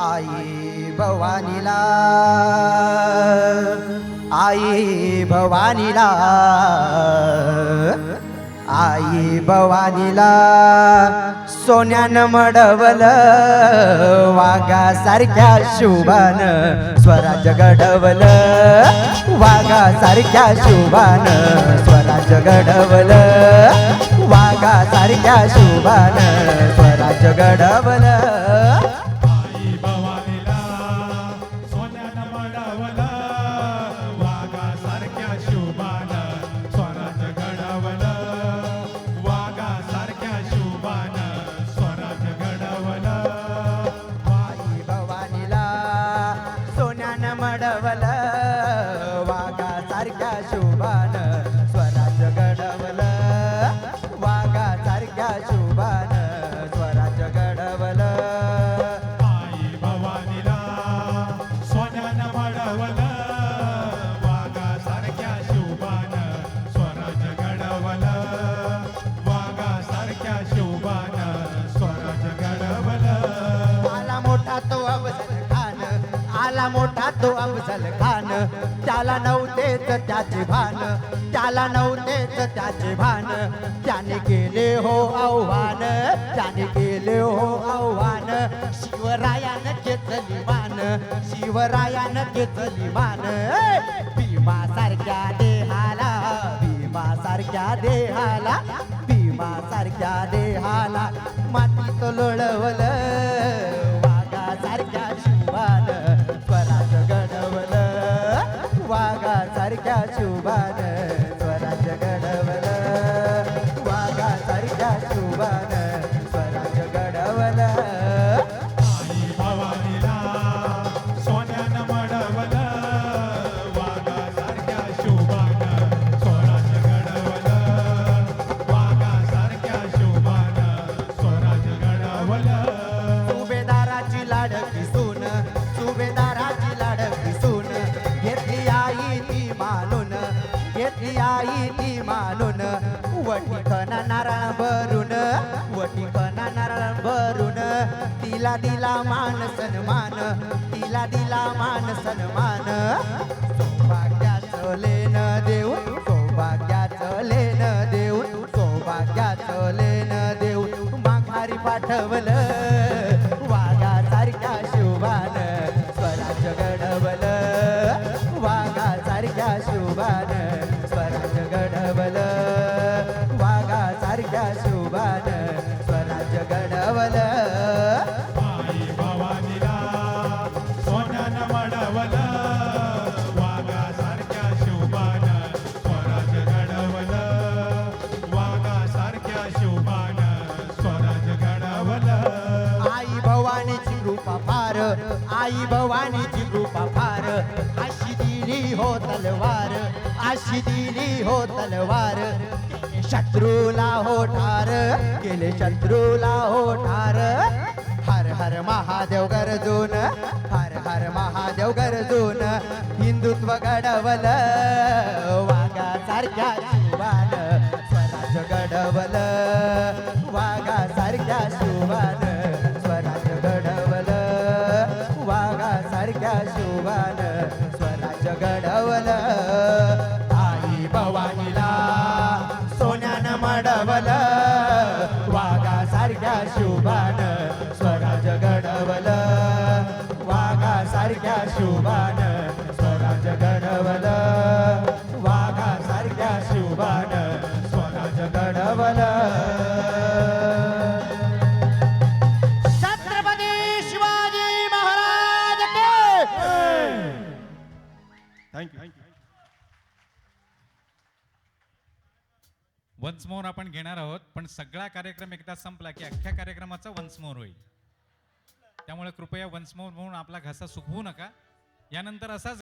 आई भवानीला. आई भवानीला. आई भवानीला. सोन्यानं मडवलं वाघासारख्या शुभान. स्वराज घडवलं वाघासारख्या शुभान. स्वराज घडवलं वाघासारख्या शुभान. स्वराज घडवलं सोन्यानं मडवलं वाघासारख्या शुभान स्वराज घडवलं. वाघासारख्या शुभान त्याला मोठा तो अफजल खान. त्याला नव्हतेच त्याचे भान. त्याला नव्हतेच त्याचे भान. त्याने केले हो आव्हान. त्याने केले हो आव्हान. शिवरायानं घेतली मान. शिवरायानं घेतली मान. भीमा सारख्या देहाला भीमा सारख्या देहाला भीमा सारख्या देहाला मातीत लोळवलं. घेतली आई ती मानून वटी नारळ भरून वटी नारळ भरून तिला दिला मान सन्मान तिला दिला मान सन्मान. सौभाग्याचं लेन देऊ सौभाग्याचं लेन देऊ सौभाग्याचं लेन देऊ माघारी पाठवलं. वाघासारख्या शुभान स्वराज घडवलं. वाघासारख्या शुभान वाघासारख्या शुभान स्वराज घडवलं. आई भवानीला सोन्यानं मडवलं. वाघासारख्या शुभानं स्वराज घडवलं. वाघासारख्या शुभानं स्वराज घडवलं. आई भवानीची कृपा फार आई भवानीची कृपा फार. अशी दिली हो तलवार अशी दिली हो तलवार. शत्रूला हो ठार केले शत्रूला हो ठार हर हर महादेव गरजून हर हर महादेव गरजून हिंदुत्व घडवलं वाघासारख्या शिवान स्वराज घडवलं. वाघासारख्या शिवान स्वराज घडवलं. वाघासारख्या शिवान स्वराज घडवल. मडवलं वाघासारख्या शुभान स्वराज घडवलं. वाघासारख्या शुभान स्वराज घडवलं. वाघासारख्या शुभान स्वराज घडवलं. Chhatrapati Shivaji Maharaj thank you once more आपण घेणार आहोत पण सगळा कार्यक्रम एकदा संपला की अख्ख्या कार्यक्रमाचा वन्स मोर होईल. त्यामुळे कृपया वन्स मोर म्हणून आपला घसा सुकवू नका. यानंतर असाच